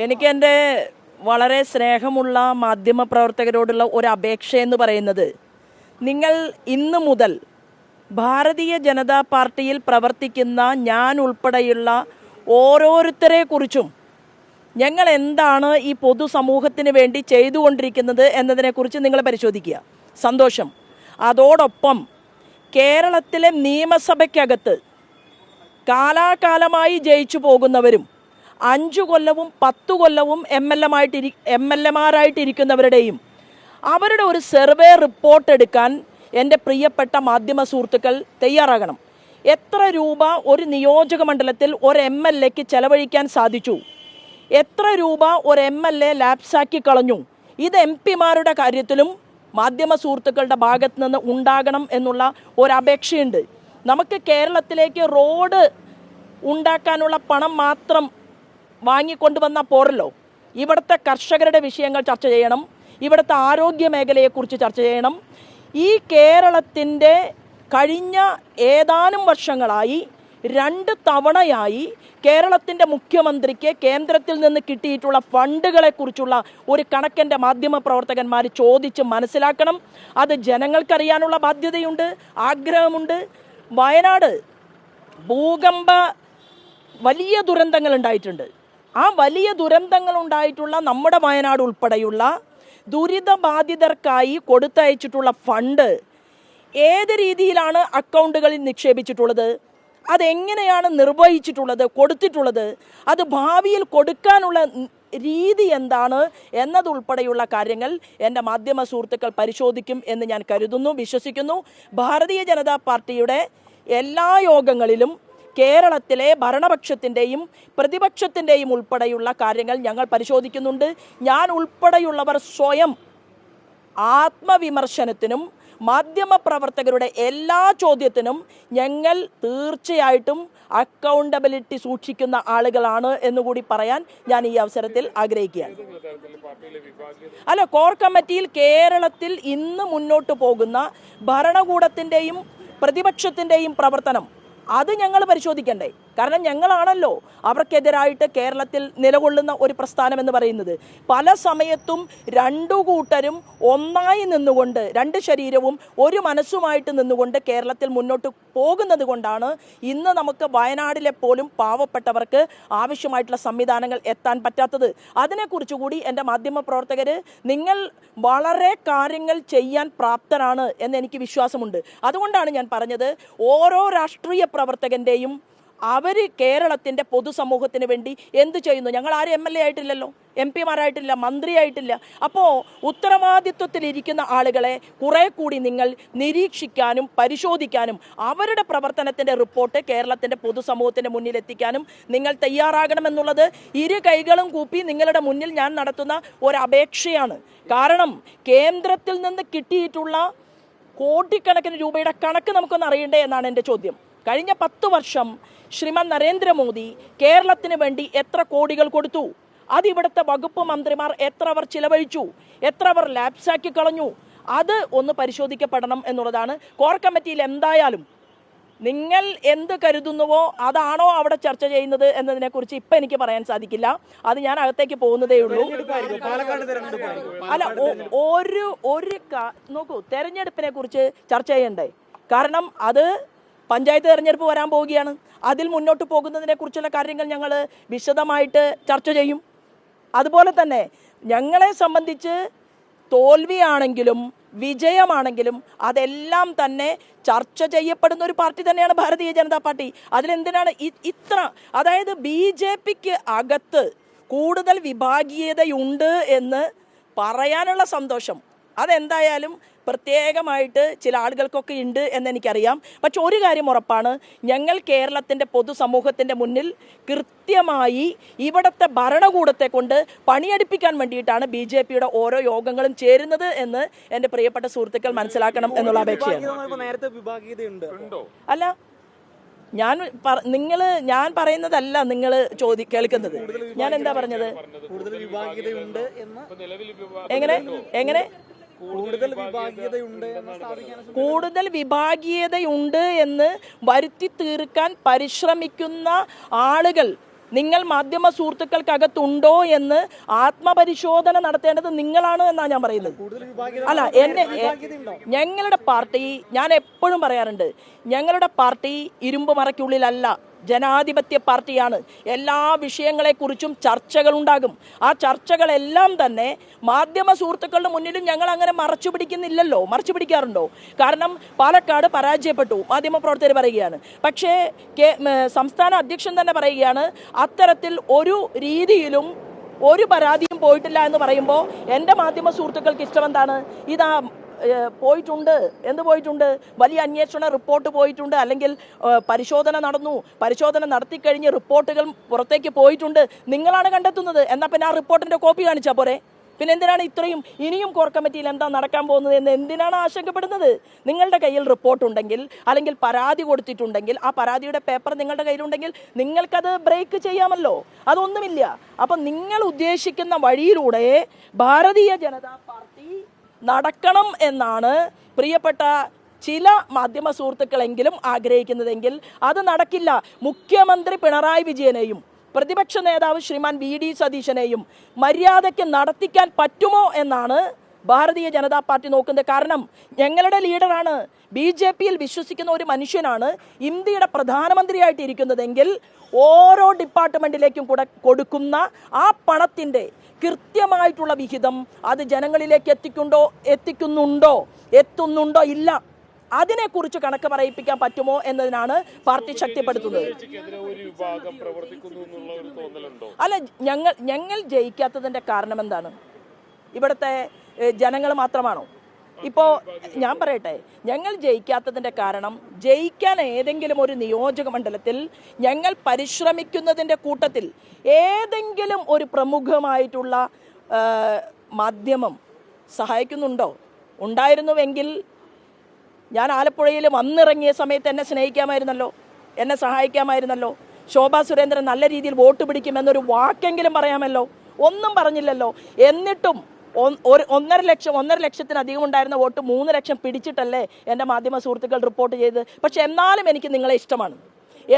എനിക്ക് എന്റെ വളരെ സ്നേഹമുള്ള മാധ്യമ പ്രവർത്തകരോടുള്ള ഒരു അപേക്ഷ എന്ന് പറയുന്നത് നിങ്ങൾ ഇന്ന് മുതൽ ഭാരതീയ ജനതാ പാർട്ടിയിൽ പ്രവർത്തിക്കുന്ന ഞാൻ ഉൾപ്പെടെയുള്ള ഓരോരുത്തരെ കുറിച്ചും ഞങ്ങൾ എന്താണ് ഈ പൊതുസമൂഹത്തിന് വേണ്ടി ചെയ്തുകൊണ്ടിരിക്കുന്നത് എന്നതിനെക്കുറിച്ച് നിങ്ങൾ പരിശോധിക്കുക. സന്തോഷം. അതോടൊപ്പം കേരളത്തിലെ നിയമസഭയ്ക്കകത്ത് കാലാകാലമായി ജയിച്ചു പോകുന്നവരും അഞ്ചു കൊല്ലവും പത്തു കൊല്ലവും എം എൽ എമായിട്ടിരി എം എൽ എമാരായിട്ടിരിക്കുന്നവരുടെയും അവരുടെ ഒരു സർവേ റിപ്പോർട്ട് എടുക്കാൻ എന്റെ പ്രിയപ്പെട്ട മാധ്യമ സുഹൃത്തുക്കൾ തയ്യാറാകണം. എത്ര രൂപ ഒരു നിയോജക മണ്ഡലത്തിൽ ഒരു എം എൽ എക്ക് ചെലവഴിക്കാൻ സാധിച്ചു? എത്ര രൂപ ഒരു എം എൽ എ ലാപ്സാക്കി കളഞ്ഞു? ഇത് എം പിമാരുടെ കാര്യത്തിലും മാധ്യമ സുഹൃത്തുക്കളുടെ ഭാഗത്ത് നിന്ന് ഉണ്ടാകണം എന്നുള്ള ഒരു അപേക്ഷയുണ്ട്. നമുക്ക് കേരളത്തിലേക്ക് റോഡ് ഉണ്ടാക്കാനുള്ള പണം മാത്രം വാങ്ങിക്കൊണ്ടുവന്നാൽ പോരല്ലോ ഇവിടുത്തെ കർഷകരുടെ വിഷയങ്ങൾ ചർച്ച ചെയ്യണം. ഇവിടുത്തെ ആരോഗ്യ മേഖലയെക്കുറിച്ച് ചർച്ച ചെയ്യണം. ഈ കേരളത്തിന്റെ കഴിഞ്ഞ ഏതാനും വർഷങ്ങളായി രണ്ട് തവണയായി കേരളത്തിന്റെ മുഖ്യമന്ത്രിക്ക് കേന്ദ്രത്തിൽ നിന്ന് കിട്ടിയിട്ടുള്ള ഫണ്ടുകളെക്കുറിച്ചുള്ള ഒരു കണക്കന്റെ മാധ്യമപ്രവർത്തകന്മാർ ചോദിച്ച് മനസ്സിലാക്കണം. അത് ജനങ്ങൾക്കറിയാനുള്ള ബാധ്യതയുണ്ട് ആഗ്രഹമുണ്ട്. വയനാട് ഭൂകമ്പ വലിയ ദുരന്തങ്ങൾ ഉണ്ടായിട്ടുണ്ട്. ആ വലിയ ദുരന്തങ്ങൾ ഉണ്ടായിട്ടുള്ള നമ്മുടെ വയനാട് ഉൾപ്പെടെയുള്ള ദുരിതബാധിതർക്കായി കൊടുത്തയച്ചിട്ടുള്ള ഫണ്ട് ഏത് രീതിയിലാണ് അക്കൗണ്ടുകളിൽ നിക്ഷേപിച്ചിട്ടുള്ളത്? അതെങ്ങനെയാണ് നിർവഹിച്ചിട്ടുള്ളത് കൊടുത്തിട്ടുള്ളത്? അത് ഭാവിയിൽ കൊടുക്കാനുള്ള രീതി എന്താണ് എന്നതുൾപ്പെടെയുള്ള കാര്യങ്ങൾ എന്റെ മാധ്യമ സുഹൃത്തുക്കൾ പരിശോധിക്കും എന്ന് ഞാൻ കരുതുന്നു വിശ്വസിക്കുന്നു. ഭാരതീയ ജനതാ പാർട്ടിയുടെ എല്ലാ യോഗങ്ങളിലും കേരളത്തിലെ ഭരണപക്ഷത്തിന്റെയും പ്രതിപക്ഷത്തിന്റെയും ഉൾപ്പെടെയുള്ള കാര്യങ്ങൾ ഞങ്ങൾ പരിശോധിക്കുന്നുണ്ട്. ഞാൻ ഉൾപ്പെടെയുള്ളവർ സ്വയം ആത്മവിമർശനത്തിനും മാധ്യമപ്രവർത്തകരുടെ എല്ലാ ചോദ്യത്തിനും ഞങ്ങൾ തീർച്ചയായിട്ടും അക്കൗണ്ടബിലിറ്റി സൂക്ഷിക്കുന്ന ആളുകളാണ് എന്നുകൂടി പറയാൻ ഞാൻ ഈ അവസരത്തിൽ ആഗ്രഹിക്കുകയാണ്. അല്ല കോർ കമ്മിറ്റിയിൽ കേരളത്തിൽ ഇന്ന് മുന്നോട്ട് പോകുന്ന ഭരണകൂടത്തിന്റെയും പ്രതിപക്ഷത്തിന്റെയും പ്രവർത്തനം അത് ഞങ്ങൾ പരിശോധിക്കണ്ടേ? കാരണം ഞങ്ങളാണല്ലോ അവർക്കെതിരായിട്ട് കേരളത്തിൽ നിലകൊള്ളുന്ന ഒരു പ്രസ്ഥാനം എന്ന് പറയുന്നത്. പല സമയത്തും രണ്ടു കൂട്ടരും ഒന്നായി നിന്നുകൊണ്ട് രണ്ട് ശരീരവും ഒരു മനസ്സുമായിട്ട് നിന്നുകൊണ്ട് കേരളത്തിൽ മുന്നോട്ട് പോകുന്നത് കൊണ്ടാണ് ഇന്ന് നമുക്ക് വയനാടിലെ പോലും പാവപ്പെട്ടവർക്ക് ആവശ്യമായിട്ടുള്ള സംവിധാനങ്ങൾ എത്താൻ പറ്റാത്തത്. അതിനെക്കുറിച്ച് കൂടി എന്റെ മാധ്യമ പ്രവർത്തകർ നിങ്ങൾ വളരെ കാര്യങ്ങൾ ചെയ്യാൻ പ്രാപ്തരാണ് എന്ന് എനിക്ക് വിശ്വാസമുണ്ട്. അതുകൊണ്ടാണ് ഞാൻ പറഞ്ഞത് ഓരോ രാഷ്ട്രീയ പ്രവർത്തകന്റെയും അവർ കേരളത്തിന്റെ പൊതുസമൂഹത്തിന് വേണ്ടി എന്ത് ചെയ്യുന്നു? ഞങ്ങൾ ആരും എം എൽ എ ആയിട്ടില്ലല്ലോ. എം പിമാരായിട്ടില്ല മന്ത്രിയായിട്ടില്ല. അപ്പോൾ ഉത്തരവാദിത്വത്തിലിരിക്കുന്ന ആളുകളെ കുറെ കൂടി നിങ്ങൾ നിരീക്ഷിക്കാനും പരിശോധിക്കാനും അവരുടെ പ്രവർത്തനത്തിന്റെ റിപ്പോർട്ട് കേരളത്തിന്റെ പൊതുസമൂഹത്തിന്റെ മുന്നിൽ എത്തിക്കാനും നിങ്ങൾ തയ്യാറാകണമെന്നുള്ളത് ഇരു കൈകളും കൂപ്പി നിങ്ങളുടെ മുന്നിൽ ഞാൻ നടത്തുന്ന ഒരപേക്ഷയാണ്. കാരണം കേന്ദ്രത്തിൽ നിന്ന് കിട്ടിയിട്ടുള്ള കോടിക്കണക്കിന് രൂപയുടെ കണക്ക് നമുക്കൊന്ന് അറിയണ്ടേ എന്നാണ് എന്റെ ചോദ്യം. കഴിഞ്ഞ പത്ത് വർഷം ശ്രീമാൻ നരേന്ദ്രമോദി കേരളത്തിന് വേണ്ടി എത്ര കോടികൾ കൊടുത്തു? അത് ഇവിടുത്തെ വകുപ്പ് മന്ത്രിമാർ എത്ര അവർ ചിലവഴിച്ചു? എത്ര അവർ ലാപ്സാക്കി കളഞ്ഞു? അത് ഒന്ന് പരിശോധിക്കപ്പെടണം എന്നുള്ളതാണ്. കോർ കമ്മിറ്റിയിൽ എന്തായാലും നിങ്ങൾ എന്ത് കരുതുന്നുവോ അതാണോ അവിടെ ചർച്ച ചെയ്യുന്നത് എന്നതിനെക്കുറിച്ച് ഇപ്പം എനിക്ക് പറയാൻ സാധിക്കില്ല. അത് ഞാൻ അകത്തേക്ക് പോകുന്നതേ ഉള്ളൂ. അല്ല ഒരു ഒരു നോക്കൂ തെരഞ്ഞെടുപ്പിനെ കുറിച്ച് ചർച്ച ചെയ്യണ്ടേ? കാരണം അത് പഞ്ചായത്ത് തെരഞ്ഞെടുപ്പ് വരാൻ പോവുകയാണ്. അതിൽ മുന്നോട്ട് പോകുന്നതിനെ കുറിച്ചുള്ള കാര്യങ്ങൾ ഞങ്ങൾ വിശദമായിട്ട് ചർച്ച ചെയ്യും. അതുപോലെ തന്നെ ഞങ്ങളെ സംബന്ധിച്ച് തോൽവിയാണെങ്കിലും വിജയമാണെങ്കിലും അതെല്ലാം തന്നെ ചർച്ച ചെയ്യപ്പെടുന്ന ഒരു പാർട്ടി തന്നെയാണ് ഭാരതീയ ജനതാ പാർട്ടി. അതിലെന്തിനാണ് ഇത്ര അതായത് ബി ജെ പിക്ക് അകത്ത് കൂടുതൽ വിഭാഗീയതയുണ്ട് എന്ന് പറയാനുള്ള സന്തോഷം. അതെന്തായാലും പ്രത്യേകമായിട്ട് ചില ആളുകൾക്കൊക്കെ ഉണ്ട് എന്നെനിക്കറിയാം. പക്ഷെ ഒരു കാര്യം ഉറപ്പാണ് ഞങ്ങൾ കേരളത്തിന്റെ പൊതുസമൂഹത്തിന്റെ മുന്നിൽ കൃത്യമായി ഇവിടുത്തെ ഭരണകൂടത്തെ കൊണ്ട് പണിയെടുപ്പിക്കാൻ വേണ്ടിയിട്ടാണ് ബി ജെ പിയുടെ ഓരോ യോഗങ്ങളും ചേരുന്നത് എന്ന് എന്റെ പ്രിയപ്പെട്ട സുഹൃത്തുക്കൾ മനസ്സിലാക്കണം എന്നുള്ള അപേക്ഷയാണ്. അല്ല ഞാൻ നിങ്ങൾ ഞാൻ പറയുന്നതല്ല നിങ്ങൾ ചോദി കേൾക്കുന്നത്. ഞാൻ എന്താ പറഞ്ഞത്? കൂടുതൽ വിഭാഗീയതയുണ്ട് എന്ന് എങ്ങനെ? എങ്ങനെ? കൂടുതൽ വിഭാഗീയതയുണ്ട് എന്ന് സ്ഥാപിക്കാൻ കൂടുതൽ വിഭാഗീയതയുണ്ട് എന്ന് വരുത്തി തീർക്കാൻ പരിശ്രമിക്കുന്ന ആളുകൾ നിങ്ങൾ മാധ്യമ സുഹൃത്തുക്കൾക്കകത്തുണ്ടോ എന്ന് ആത്മപരിശോധന നടത്തേണ്ടത് നിങ്ങളാണ് എന്നാണ് ഞാൻ പറയുന്നത്. അല്ല എന്നെ? ഞങ്ങളുടെ പാർട്ടി ഞാൻ എപ്പോഴും പറയാറുണ്ട് ഞങ്ങളുടെ പാർട്ടി ഇരുമ്പ് മറയ്ക്കുള്ളിലല്ല. ജനാധിപത്യ പാർട്ടിയാണ്. എല്ലാ വിഷയങ്ങളെക്കുറിച്ചും ചർച്ചകളുണ്ടാകും. ആ ചർച്ചകളെല്ലാം തന്നെ മാധ്യമ സുഹൃത്തുക്കളുടെ മുന്നിലും ഞങ്ങൾ അങ്ങനെ മറച്ചു പിടിക്കുന്നില്ലല്ലോ? മറച്ചു പിടിക്കാറുണ്ടോ? കാരണം പാലക്കാട് പരാജയപ്പെട്ടു മാധ്യമപ്രവർത്തകർ പറയുകയാണ്. പക്ഷേ സംസ്ഥാന അധ്യക്ഷൻ തന്നെ പറയുകയാണ് അത്തരത്തിൽ ഒരു രീതിയിലും ഒരു പരാതിയും പോയിട്ടില്ല എന്ന് പറയുമ്പോൾ എന്റെ മാധ്യമ സുഹൃത്തുക്കൾക്ക് ഇഷ്ടം എന്താണ് ഇതാ പോയിട്ടുണ്ട്. എന്ത് പോയിട്ടുണ്ട്? വലിയ അന്വേഷണ റിപ്പോർട്ട് പോയിട്ടുണ്ട്. അല്ലെങ്കിൽ പരിശോധന നടന്നു. പരിശോധന നടത്തിക്കഴിഞ്ഞ് റിപ്പോർട്ടുകൾ പുറത്തേക്ക് പോയിട്ടുണ്ട്. നിങ്ങളാണ് കണ്ടെത്തുന്നത്. എന്നാൽ പിന്നെ ആ റിപ്പോർട്ടിന്റെ കോപ്പി കാണിച്ചാൽ പോരെ? പിന്നെ എന്തിനാണ് ഇത്രയും ഇനിയും കോർ കമ്മിറ്റിയിൽ എന്താ നടക്കാൻ പോകുന്നത് എന്ന് എന്തിനാണ് ആശങ്കപ്പെടുന്നത്? നിങ്ങളുടെ കയ്യിൽ റിപ്പോർട്ട് ഉണ്ടെങ്കിൽ അല്ലെങ്കിൽ പരാതി കൊടുത്തിട്ടുണ്ടെങ്കിൽ ആ പരാതിയുടെ പേപ്പർ നിങ്ങളുടെ കയ്യിലുണ്ടെങ്കിൽ നിങ്ങൾക്കത് ബ്രേക്ക് ചെയ്യാമല്ലോ. അതൊന്നുമില്ല. അപ്പം നിങ്ങൾ ഉദ്ദേശിക്കുന്ന വഴിയിലൂടെ ഭാരതീയ ജനതാ പാർട്ടി നടക്കണം എന്നാണ് പ്രിയപ്പെട്ട ചില മാധ്യമ സുഹൃത്തുക്കളെങ്കിലും ആഗ്രഹിക്കുന്നതെങ്കിൽ അത് നടക്കില്ല. മുഖ്യമന്ത്രി പിണറായി വിജയനെയും പ്രതിപക്ഷ നേതാവ് ശ്രീമാൻ വി ഡി സതീശനെയും മര്യാദയ്ക്ക് നടത്തിക്കാൻ പറ്റുമോ എന്നാണ് ഭാരതീയ ജനതാ പാർട്ടി നോക്കുന്നത്. കാരണം ഞങ്ങളുടെ ലീഡറാണ് ബി ജെ പിയിൽ വിശ്വസിക്കുന്ന ഒരു മനുഷ്യനാണ് ഇന്ത്യയുടെ പ്രധാനമന്ത്രിയായിട്ട് ഇരിക്കുന്നതെങ്കിൽ ഓരോ ഡിപ്പാർട്ട്മെന്റിലേക്കും കൂടെ കൊടുക്കുന്ന ആ പണത്തിന്റെ കൃത്യമായിട്ടുള്ള വിഹിതം അത് ജനങ്ങളിലേക്ക് എത്തിക്കുണ്ടോ എത്തിക്കുന്നുണ്ടോ എത്തുന്നുണ്ടോ ഇല്ല അതിനെക്കുറിച്ച് കണക്ക് പറയിപ്പിക്കാൻ പറ്റുമോ എന്നതിനാണ് പാർട്ടി ശക്തിപ്പെടുത്തുന്നത്. അല്ല ഞങ്ങൾ ഞങ്ങൾ ജയിക്കാത്തതിന്റെ കാരണം എന്താണ്? ഇവിടുത്തെ ജനങ്ങൾ മാത്രമാണോ? ഇപ്പോൾ ഞാൻ പറയട്ടെ ഞങ്ങൾ ജയിക്കാത്തതിന്റെ കാരണം ജയിക്കാൻ ഏതെങ്കിലും ഒരു നിയോജക മണ്ഡലത്തിൽ ഞങ്ങൾ പരിശ്രമിക്കുന്നതിന്റെ കൂട്ടത്തിൽ ഏതെങ്കിലും ഒരു പ്രമുഖമായിട്ടുള്ള മാധ്യമം സഹായിക്കുന്നുണ്ടോ? ഉണ്ടായിരുന്നുവെങ്കിൽ ഞാൻ ആലപ്പുഴയിൽ വന്നിറങ്ങിയ സമയത്ത് എന്നെ സ്നേഹിക്കാമായിരുന്നല്ലോ എന്നെ സഹായിക്കാമായിരുന്നല്ലോ. ശോഭാ സുരേന്ദ്രൻ നല്ല രീതിയിൽ വോട്ട് പിടിക്കുമെന്നൊരു വാക്കെങ്കിലും പറയാമല്ലോ. ഒന്നും പറഞ്ഞില്ലല്ലോ. എന്നിട്ടും ഒരു ഒന്നര ലക്ഷം ഒന്നര ലക്ഷത്തിനധികം ഉണ്ടായിരുന്ന വോട്ട് മൂന്ന് ലക്ഷം പിടിച്ചിട്ടല്ലേ എന്റെ മാധ്യമ സുഹൃത്തുക്കൾ റിപ്പോർട്ട് ചെയ്ത് പക്ഷെ എന്നാലും എനിക്ക് നിങ്ങളെ ഇഷ്ടമാണ്.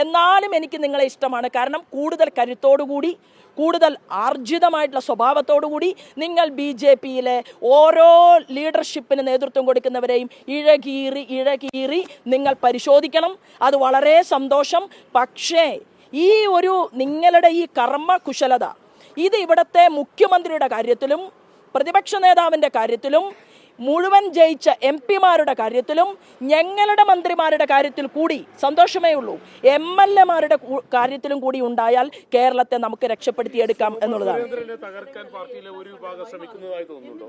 എന്നാലും എനിക്ക് നിങ്ങളെ ഇഷ്ടമാണ്. കാരണം കൂടുതൽ കരുത്തോടുകൂടി കൂടുതൽ ആർജിതമായിട്ടുള്ള സ്വഭാവത്തോടുകൂടി നിങ്ങൾ ബി ജെ പിയിലെ ഓരോ ലീഡർഷിപ്പിന് നേതൃത്വം കൊടുക്കുന്നവരെയും ഇഴകീറി ഇഴകീറി നിങ്ങൾ പരിശോധിക്കണം. അത് വളരെ സന്തോഷം. പക്ഷേ ഈ ഒരു നിങ്ങളുടെ ഈ കർമ്മ കുശലത ഇത് ഇവിടുത്തെ മുഖ്യമന്ത്രിയുടെ കാര്യത്തിലും പ്രതിപക്ഷ നേതാവിന്റെ കാര്യത്തിലും മുഴുവൻ ജയിച്ച എം പിമാരുടെ കാര്യത്തിലും ഞങ്ങളുടെ മന്ത്രിമാരുടെ കാര്യത്തിൽ കൂടി സന്തോഷമേ ഉള്ളൂ. എം എൽ എമാരുടെ കാര്യത്തിലും കൂടി ഉണ്ടായാൽ കേരളത്തെ നമുക്ക് രക്ഷപ്പെടുത്തിയെടുക്കാം എന്നുള്ളതാണ്. തകർക്കാൻ പാർട്ടിയിലെ ഒരു വിഭാഗം ശ്രമിക്കുന്നതായി തോന്നുന്നുണ്ടോ?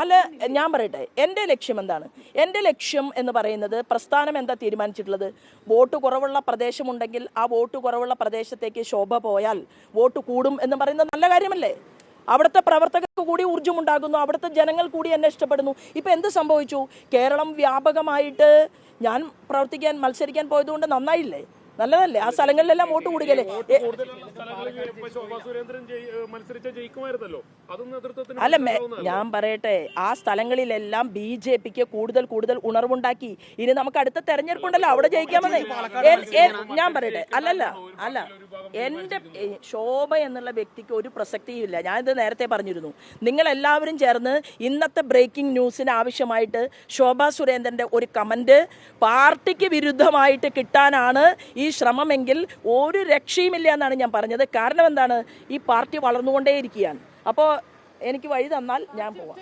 അല്ല ഞാൻ പറയട്ടെ എന്റെ ലക്ഷ്യം എന്താണ്? എന്റെ ലക്ഷ്യം എന്ന് പറയുന്നത് പ്രസ്ഥാനം എന്താ തീരുമാനിച്ചിട്ടുള്ളത്? വോട്ട് കുറവുള്ള പ്രദേശമുണ്ടെങ്കിൽ ആ വോട്ട് കുറവുള്ള പ്രദേശത്തേക്ക് ശോഭ പോയാൽ വോട്ട് കൂടും എന്ന് പറയുന്നത് നല്ല കാര്യമല്ലേ? അവിടുത്തെ പ്രവർത്തകർക്ക് കൂടി ഊർജമുണ്ടാകുന്നു അവിടുത്തെ ജനങ്ങൾ കൂടി എന്നെ ഇഷ്ടപ്പെടുന്നു. ഇപ്പം എന്ത് സംഭവിച്ചു? കേരളം വ്യാപകമായിട്ട് ഞാൻ പ്രവർത്തിക്കാൻ മത്സരിക്കാൻ പോയതുകൊണ്ട് നന്നായില്ലേ? നല്ലതല്ലേ? ആ സ്ഥലങ്ങളിലെല്ലാം വോട്ട് കൂടിക്കല്ലേ അല്ല ഞാൻ പറയട്ടെ ആ സ്ഥലങ്ങളിലെല്ലാം ബി ജെ പിക്ക് കൂടുതൽ കൂടുതൽ ഉണർവുണ്ടാക്കി. ഇനി നമുക്ക് അടുത്ത തെരഞ്ഞെടുപ്പുണ്ടല്ലോ അവിടെ ജയിക്കാമെന്നേ ഞാൻ പറയട്ടെ അല്ലല്ല. അല്ല എന്റെ ശോഭ എന്നുള്ള വ്യക്തിക്ക് ഒരു പ്രസക്തിയുമില്ല. ഞാനിത് നേരത്തെ പറഞ്ഞിരുന്നു. നിങ്ങൾ എല്ലാവരും ചേർന്ന് ഇന്നത്തെ ബ്രേക്കിംഗ് ന്യൂസിന് ആവശ്യമായിട്ട് ശോഭ സുരേന്ദ്രന്റെ ഒരു കമന്റ് പാർട്ടിക്ക് വിരുദ്ധമായിട്ട് കിട്ടാനാണ് ഈ ശ്രമമെങ്കിൽ ഒരു രക്ഷയുമില്ല എന്നാണ് ഞാൻ പറഞ്ഞത്. കാരണം എന്താണ്? ഈ പാർട്ടി വളർന്നുകൊണ്ടേയിരിക്കുകയാണ്. അപ്പോൾ എനിക്ക് വഴി തന്നാൽ ഞാൻ പോവാം.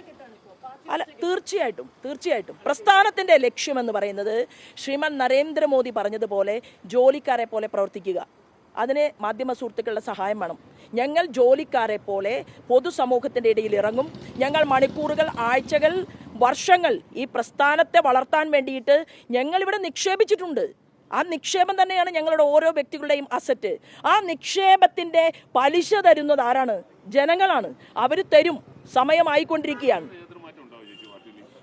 അല്ല തീർച്ചയായിട്ടും തീർച്ചയായിട്ടും. പ്രസ്ഥാനത്തിന്റെ ലക്ഷ്യമെന്ന് പറയുന്നത് ശ്രീമാൻ നരേന്ദ്രമോദി പറഞ്ഞതുപോലെ ജോലിക്കാരെ പോലെ പ്രവർത്തിക്കുക. അതിന് മാധ്യമ സുഹൃത്തുക്കളുടെ സഹായം വേണം. ഞങ്ങൾ ജോലിക്കാരെ പോലെ പൊതുസമൂഹത്തിന്റെ ഇടയിൽ ഇറങ്ങും. ഞങ്ങൾ മണിക്കൂറുകൾ ആഴ്ചകൾ വർഷങ്ങൾ ഈ പ്രസ്ഥാനത്തെ വളർത്താൻ വേണ്ടിയിട്ട് ഞങ്ങളിവിടെ നിക്ഷേപിച്ചിട്ടുണ്ട്. ആ നിക്ഷേപം തന്നെയാണ് ഞങ്ങളുടെ ഓരോ വ്യക്തികളുടെയും അസറ്റ് ആ നിക്ഷേപത്തിന്റെ പലിശ തരുന്നത് ആരാണ്? ജനങ്ങളാണ്. അവർ തരും. സമയമായിക്കൊണ്ടിരിക്കുകയാണ്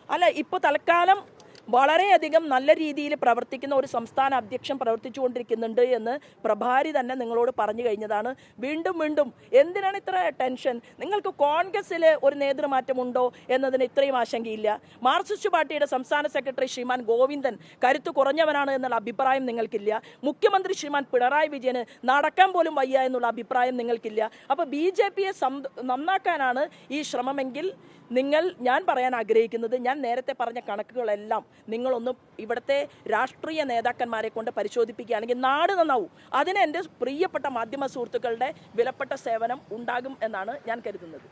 അല്ല ഇപ്പോൾ തൽക്കാലം വളരെയധികം നല്ല രീതിയിൽ പ്രവർത്തിക്കുന്ന ഒരു സംസ്ഥാന അധ്യക്ഷൻ പ്രവർത്തിച്ചുകൊണ്ടിരിക്കുന്നുണ്ട് എന്ന് പ്രഭാരി തന്നെ നിങ്ങളോട് പറഞ്ഞു കഴിഞ്ഞതാണ്. വീണ്ടും വീണ്ടും എന്തിനാണ് ഇത്ര ടെൻഷൻ നിങ്ങൾക്ക് കോൺഗ്രസ്സിൽ ഒരു നേതൃമാറ്റമുണ്ടോ എന്നതിന് ഇത്രയും ആശങ്കയില്ല. മാർക്സിസ്റ്റ് പാർട്ടിയുടെ സംസ്ഥാന സെക്രട്ടറി ശ്രീമാൻ ഗോവിന്ദൻ കരുത്തു കുറഞ്ഞവനാണ് എന്നുള്ള അഭിപ്രായം നിങ്ങൾക്കില്ല. മുഖ്യമന്ത്രി ശ്രീമാൻ പിണറായി വിജയന് നടക്കാൻ പോലും വയ്യ എന്നുള്ള അഭിപ്രായം നിങ്ങൾക്കില്ല. അപ്പോൾ ബി ജെ പിയെ നന്നാക്കാനാണ് ഈ ശ്രമമെങ്കിൽ നിങ്ങൾ ഞാൻ പറയാൻ ആഗ്രഹിക്കുന്നത് ഞാൻ നേരത്തെ പറഞ്ഞ കണക്കുകളെല്ലാം നിങ്ങളൊന്ന് ഇവിടുത്തെ രാഷ്ട്രീയ നേതാക്കന്മാരെ കൊണ്ട് പരിശോധിപ്പിക്കുകയാണെങ്കിൽ നാട് നന്നാവും. അതിന് എന്റെ പ്രിയപ്പെട്ട മാധ്യമ സുഹൃത്തുക്കളുടെ വിലപ്പെട്ട സേവനം ഉണ്ടാകും എന്നാണ് ഞാൻ കരുതുന്നത്.